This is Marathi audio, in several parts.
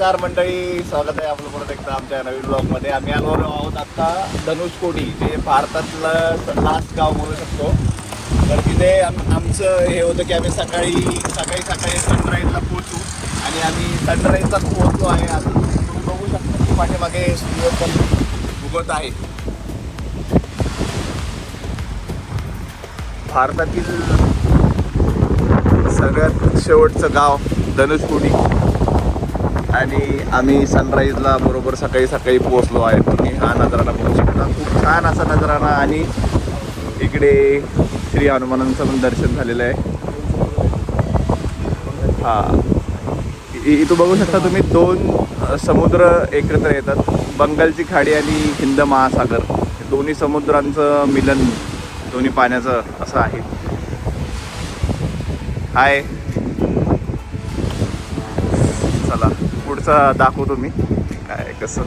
नमस्कार मंडळी स्वागत आहे आपलं परत एकदा आमच्या नवीन ब्लॉगमध्ये आम्ही आलो आहोत आता धनुषकोटी जे भारतातलं लास्ट गाव म्हणू शकतो. तर तिथे आम- आमचं हे होतं की आम्ही सकाळी सकाळी सकाळी सनराईजला पोहोचू आणि आम्ही सनराईजला पोहोचलो आहे. अजून तुम्ही बघू शकता की पाठीमागे सूर्य पण उगवत आहे. भारतातील सगळ्यात शेवटचं गाव धनुषकोटी. आणि आम्ही सनराईजला बरोबर सकाळी सकाळी पोहोचलो आहे. तुम्ही हा नजराणा बघू शकता. खूप छान असा नजराणा आणि इकडे श्री हनुमानांचं पण दर्शन झालेलं आहे. हा. इथं बघू शकता तुम्ही दोन समुद्र एकत्र येतात. बंगालची खाडी आणि हिंद महासागर. दोन्ही समुद्रांचं मिलन दोन्ही पाण्याचं असं आहे. हाय. चला. पुढचा दाखवतो मी. काय कसं?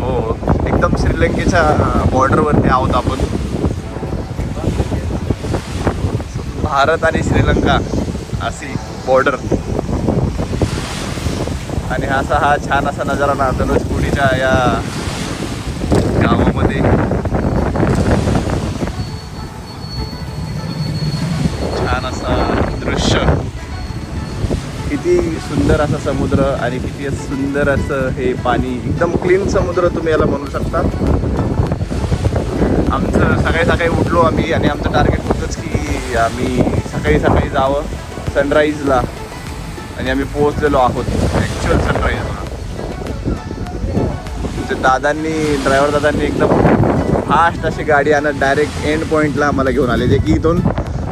हो एकदम श्रीलंकेच्या बॉर्डरवरती आहोत आपण. भारत आणि श्रीलंका अशी बॉर्डर आणि असा हा छान असा नजारा ना धनुषकोडीच्या या सुंदर असा समुद्र आणि किती सुंदर असं हे पाणी. एकदम क्लीन समुद्र तुम्ही याला म्हणू शकता. आमचं सकाळी सकाळी उठलो आम्ही आणि आमचं टार्गेट होतंच की आम्ही सकाळी सकाळी जावं सनराईजला आणि आम्ही पोहोचलेलो आहोत ॲक्च्युअल सनराईजला ते दादांनी ड्रायव्हर दादांनी एकदम फास्ट अशी गाडी आणत डायरेक्ट एंड पॉईंटला आम्हाला घेऊन आले. जे की इथून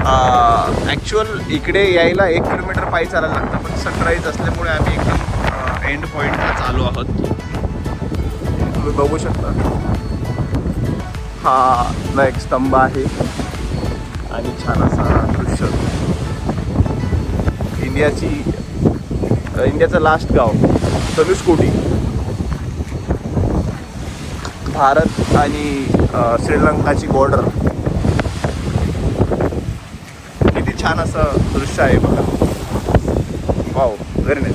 ॲक्च्युअल इकडे यायला एक किलोमीटर पायी चालायला लागतं पण सनराईज असल्यामुळे आम्ही एकदम एंड पॉईंटला चालू आहोत. तुम्ही बघू शकता. हा ला एक स्तंभ आहे. आणि छान असा दृश्य. इंडियाची इंडियाचं लास्ट गाव धनुषकोटी भारत आणि श्रीलंकाची बॉर्डर किती छान असं दृश्य आहे बघा. वाव व्हेरी नाईस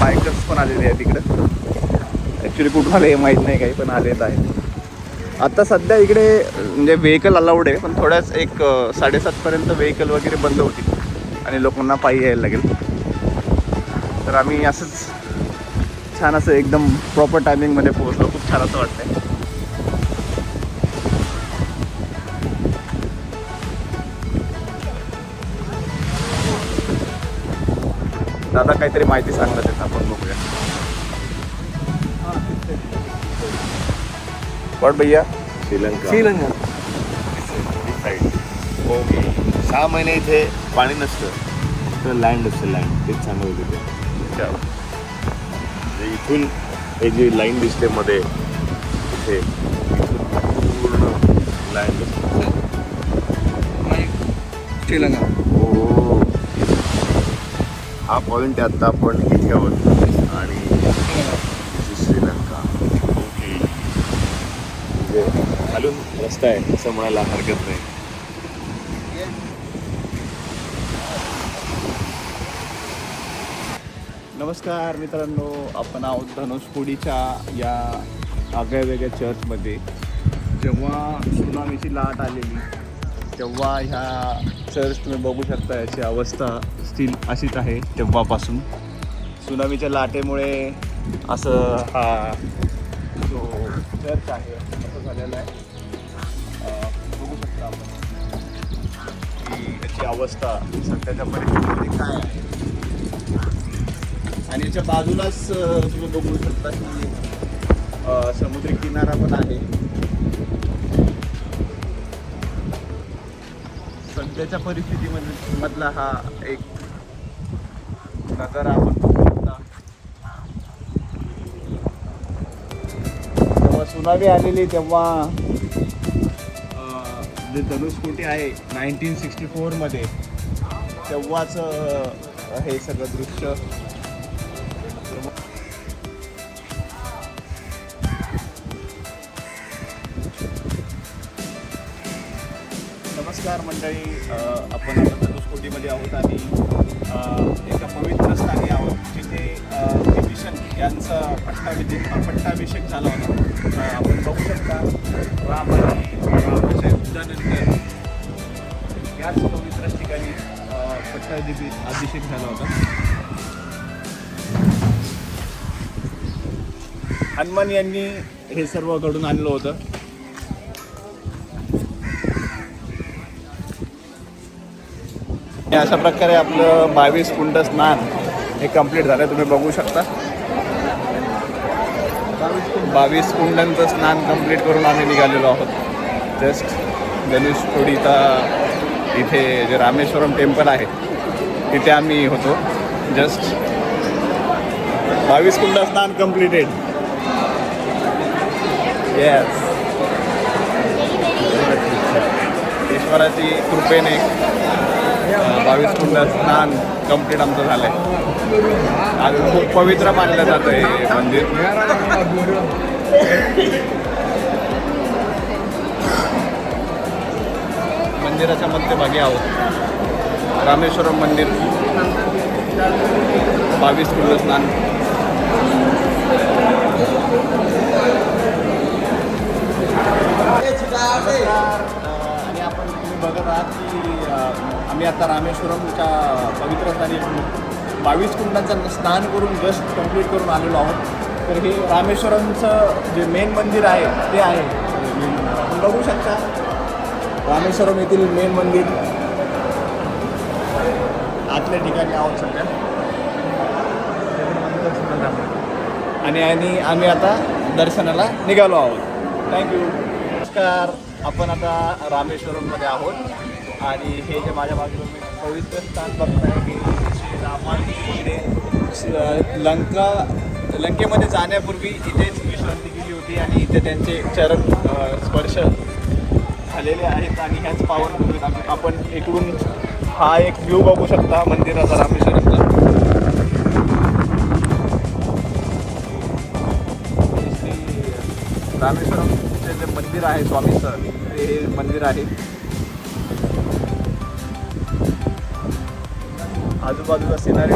बायकर्स पण आलेले आहेत तिकडं ॲक्च्युली कुठून आले माहीत नाही काही पण आलेत आहेत. आता सध्या इकडे म्हणजे व्हेकल अलाउड आहे पण थोड्याच एक साडेसातपर्यंत व्हेकल वगैरे बंद होतील आणि लोकांना पायी यायला लागेल. तर आम्ही असंच छान असं एकदम प्रॉपर टायमिंगमध्ये पोहोचलो. खूप छान असं वाटतंय. दादा काहीतरी माहिती सांगतात आपण बघूया. पण भैया श्रीलंका. श्रीलंका. ओके. सहा महिने इथे पाणी नसतं. तर लँड असतं लँड तेच सांगत होते ते. म्हणजे इथून हे जी लाईन दिसते मध्ये इथे पूर्ण लँड श्रीलंका. हो. हा पॉईंट आहे आता आपण इथे आहोत. आणि is श्रीलंका ओके म्हणजे खालून रस्ता आहे असं म्हणायला हरकत नाही. नमस्कार मित्रांनो आपण आहोत धनुषकोडीच्या या आगळ्या वेगळ्या चर्चमध्ये. जेव्हा सुनामीची लाट आलेली तेव्हा ह्या चर्च तुम्ही बघू शकता याची अवस्था स्टील अशीच आहे तेव्हापासून. सुनामीच्या लाटेमुळे असं हा जो चर्च आहे झालेला आहे. बघू शकता आपण. की त्याची अवस्था सध्याच्या परिस्थितीमध्ये काय आहे. आणि याच्या बाजूलाच तुम्ही बघू शकता की अ, समुद्री किनारा पण आहे. सध्याच्या परिस्थितीमध्ये मधला हा एक नजारा आपण सुनामी आलेली तेव्हा. जे धनुष्कोटी आहे नाईन्टीन सिक्स्टी फोरमध्ये तेव्हाच हे सगळं दृश्य. नमस्कार मंडळी आपण आता धनुष्कोटीमध्ये आहोत आणि एका पवित्र स्थानी आहोत जिथे अ, यांचा पट्टाभिषेक पट्टाभिषेक झाला होता. आपण बघू शकता राम आणि रामाच्या युद्धानंतर याच पवित्र ठिकाणी पट्टाभि अभिषेक झाला होता. हनुमान यांनी हे सर्व घडून आणलं होतं. अशा प्रकारे आपलं बावीस कुंड स्नान हे कंप्लीट झालं. तुम्ही बघू शकता. बावीस कुंडांचं स्नान कंप्लीट करून आम्ही निघालेलो आहोत. जस्ट गणेश कोडीचा इथे जे रामेश्वरम टेम्पल आहे तिथे आम्ही होतो. जस्ट बावीस कुंड स्नान कम्प्लिटेड येस ईश्वराची कृपेने बावीस कुंड स्नान कंप्लीट आमचं झालंय. आणि खूप पवित्र मानलं जातं हे मंदिर. मंदिराच्या मध्यभागी आहोत. रामेश्वरम मंदिर. बावीस कुंड स्नान. नमस्कार बघत आहात की आम्ही आता रामेश्वरमच्या पवित्र स्थानी बावीस कुंडांचं स्नान करून जस्ट कंप्लीट करून आलेलो आहोत. तर हे रामेश्वरमचं जे मेन मंदिर आहे ते आहे. आपण बघू शकता. रामेश्वरम येथील मेन मंदिर. आतल्या ठिकाणी आहोत सध्या. आणि आणि आम्ही आता दर्शनाला निघालो आहोत. थँक्यू नमस्कार. आपण आता रामेश्वरममध्ये आहोत. आणि हे जे माझ्या बाजूला मी पवित्र स्थान बघताय की श्रीरामांनी इकडे लंका लंकेमध्ये जाण्यापूर्वी इथेच विश्रांती केली होती आणि इथे त्यांचे चरण स्पर्श झालेले आहेत आणि ह्याच पावन आपण इकडून हा एक व्ह्यू बघू शकता मंदिराचा रामेश्वरमचा. रामेश्वरम मंदिर आहे स्वामीचं ते हे मंदिर आहे. आजूबाजूला सिनारी